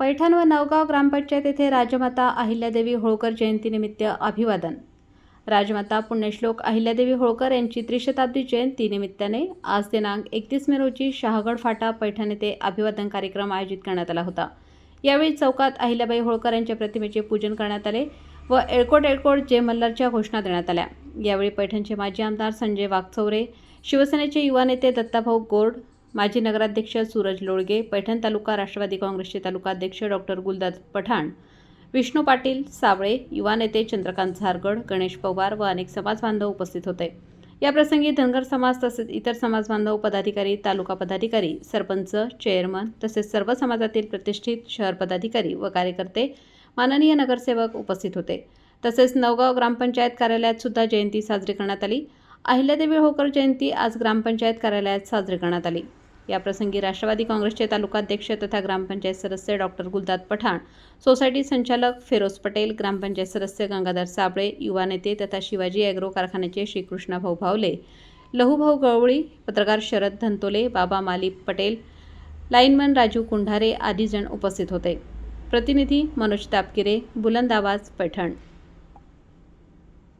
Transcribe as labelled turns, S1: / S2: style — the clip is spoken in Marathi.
S1: पैठण व नवगाव ग्रामपंचायत येथे राजमाता अहिल्यादेवी होळकर जयंतीनिमित्त अभिवादन. राजमाता पुण्यश्लोक अहिल्यादेवी होळकर यांची त्रिशताब्दी जयंती निमित्ताने आज दिनांक एकतीस मे रोजी शहागड फाटा पैठण येथे अभिवादन कार्यक्रम आयोजित करण्यात आला होता. यावेळी चौकात अहिल्याबाई होळकर यांच्या प्रतिमेचे पूजन करण्यात आले व एळकोट एळकोट जय मल्हारच्या घोषणा देण्यात आल्या. यावेळी पैठणचे माजी आमदार संजय वाघचौरे शिवसेनेचे युवा नेते दत्ताभाऊ गोड माजी नगराध्यक्ष सूरज लोळगे पैठण तालुका राष्ट्रवादी काँग्रेसचे तालुका अध्यक्ष डॉक्टर गुलदास पठाण विष्णू पाटील सावळे युवा नेते चंद्रकांत झारगड गणेश पवार व अनेक समाजबांधव उपस्थित होते. याप्रसंगी धनगर समाज तसेच इतर समाजबांधव पदाधिकारी तालुका पदाधिकारी सरपंच चेअरमन तसेच सर्व समाजातील प्रतिष्ठित शहर पदाधिकारी व कार्यकर्ते माननीय नगरसेवक उपस्थित होते. तसेच नवगाव ग्रामपंचायत कार्यालयात सुद्धा जयंती साजरी करण्यात आली. अहिल्यादेवी होळकर जयंती आज ग्रामपंचायत कार्यालयात साजरी करण्यात आली. याप्रसंगी राष्ट्रवादी काँग्रेसचे तालुकाध्यक्ष तथा ग्रामपंचायत सदस्य डॉक्टर गुलदाद पठाण सोसायटी संचालक फेरोज पटेल ग्रामपंचायत सदस्य गंगाधर साबळे युवा नेते तथा शिवाजी ॲग्रो कारखान्याचे श्रीकृष्णाभाऊ भावले लहूभाऊ गवळी पत्रकार शरद धंतोले बाबा माली पटेल लाईनमन राजू कुंढारे आदी जण उपस्थित होते. प्रतिनिधी मनोज तापकिरे बुलंद आवाज पैठण.